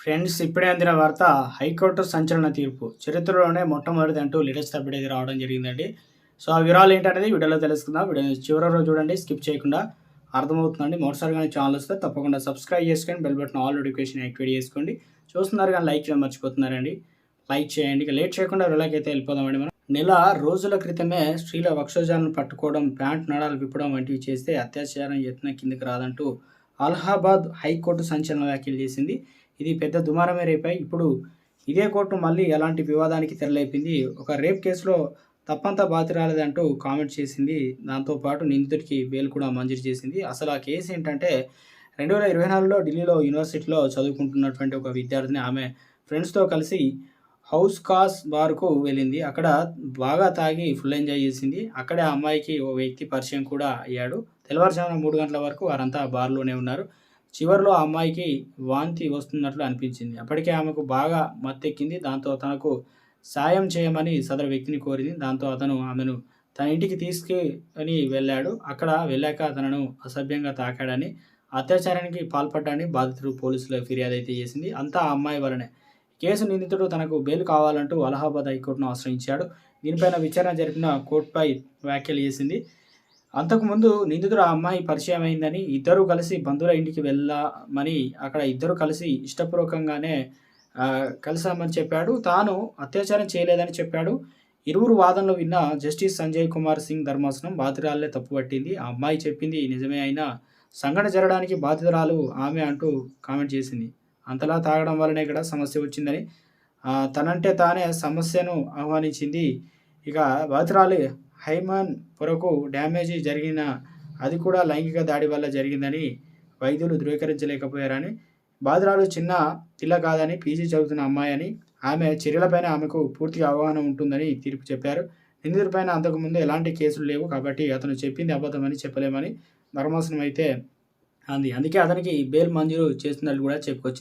Friends ఇప్పుడే అందిన వార్త హైకోర్టు సంచలన తీర్పు. చరిత్రలోనే మొట్టమొదటి అంటూ లేటెస్ట్ అప్డేట్ అయితే రావడం జరిగిందండి. సో ఆ వివరాలు ఏంటనేది వీడియోలో తెలుసుకుందాం. వీడియో చివరి రోజు చూడండి స్కిప్ చేయకుండా అర్థమవుతుందండి. మొదటిసారి కానీ ఛానల్ వస్తే తప్పకుండా సబ్స్క్రైబ్ చేసుకొని bell button all notification activate చేసుకోండి. చూస్తున్నారు కానీ లైక్ చేయడం మర్చిపోతున్నారండి. లైక్ చేయండి. ఇక లేట్ చేయకుండా వివరాలకి అయితే వెళ్ళిపోదామండి మనం. నెల రోజుల క్రితమే స్త్రీల వక్షోజాలను పట్టుకోవడం ప్యాంట్ నడాలు విప్పడం వంటివి చేస్తే అత్యాచారం యత్నం కిందకి రాదంటూ అలహాబాద్ హైకోర్టు సంచలన వ్యాఖ్యలు చేసింది. ఇది పెద్ద దుమారమే రేపాయి. ఇప్పుడు ఇదే కోర్టు మళ్ళీ ఎలాంటి వివాదానికి తెరలేపింది? ఒక రేప్ కేసులో తప్పంతా బాతిరాలేదంటూ కామెంట్ చేసింది. దాంతోపాటు నిందితుడికి బెయిల్ కూడా మంజూరు చేసింది. అసలు ఆ కేసు ఏంటంటే రెండు వేల ఇరవై నాలుగులో ఢిల్లీలో యూనివర్సిటీలో చదువుకుంటున్నటువంటి ఒక విద్యార్థిని ఆమె ఫ్రెండ్స్తో కలిసి హౌస్ కాస్ బార్కు వెళ్ళింది. అక్కడ బాగా తాగి ఫుల్ ఎంజాయ్ చేసింది. అక్కడే ఆ అమ్మాయికి ఓ వ్యక్తి పరిచయం కూడా అయ్యాడు. తెల్లవారుజామున మూడు గంటల వరకు వారంతా బార్లోనే ఉన్నారు. చివరిలో ఆ అమ్మాయికి వాంతి వస్తున్నట్లు అనిపించింది. అప్పటికే ఆమెకు బాగా మత్తెక్కింది. దాంతో తనకు సాయం చేయమని సదరు వ్యక్తిని కోరింది. దాంతో అతను ఆమెను తన ఇంటికి తీసుకుని వెళ్ళాడు. అక్కడ వెళ్ళాక తనను అసభ్యంగా తాకాడని అత్యాచారానికి పాల్పడ్డాన్ని బాధితుడు పోలీసులకు ఫిర్యాదు అయితే చేసింది. అంతా ఆ అమ్మాయి వలనే. కేసు నిందితుడు తనకు బెయిల్ కావాలంటూ అలహాబాద్ హైకోర్టును ఆశ్రయించాడు. దీనిపైన విచారణ జరిపిన కోర్టుపై వ్యాఖ్యలు చేసింది. అంతకుముందు నిందితుడు ఆ అమ్మాయి పరిచయం అయిందని ఇద్దరు కలిసి బంధువుల ఇంటికి వెళ్ళమని అక్కడ ఇద్దరు కలిసి ఇష్టపూర్వకంగానే కలిసామని చెప్పాడు. తాను అత్యాచారం చేయలేదని చెప్పాడు. ఇరువురు వాదనలు విన్న జస్టిస్ సంజయ్ కుమార్ సింగ్ ధర్మాసనం బాధితురాలే తప్పుపట్టింది ఆ అమ్మాయి చెప్పింది నిజమే అయినా సంఘటన జరగడానికి బాధితురాలు ఆమె అంటూ కామెంట్ చేసింది. అంతలా తాగడం వల్లనే ఇక్కడ సమస్య వచ్చిందని తనంటే తానే సమస్యను ఆహ్వానించింది. ఇక బాధితురాలు హైమాన్ పొరకు డ్యామేజీ జరిగిన అది కూడా లైంగిక దాడి వల్ల జరిగిందని వైద్యులు ధృవీకరించలేకపోయారని బాధితురాలు చిన్న పిల్ల కాదని పీజీ చదువుతున్న అమ్మాయి అని ఆమె చర్యలపైన ఆమెకు పూర్తిగా అవగాహన ఉంటుందని తీర్పు చెప్పారు. నిందితుడిపైన అంతకుముందు ఎలాంటి కేసులు లేవు కాబట్టి అతను చెప్పింది అబద్ధమని చెప్పలేమని ధర్మాసనం అయితే అంది. అందుకే అతనికి బెయిల్ మంజూరు చేస్తున్నట్లు కూడా చెప్పుకొచ్చింది.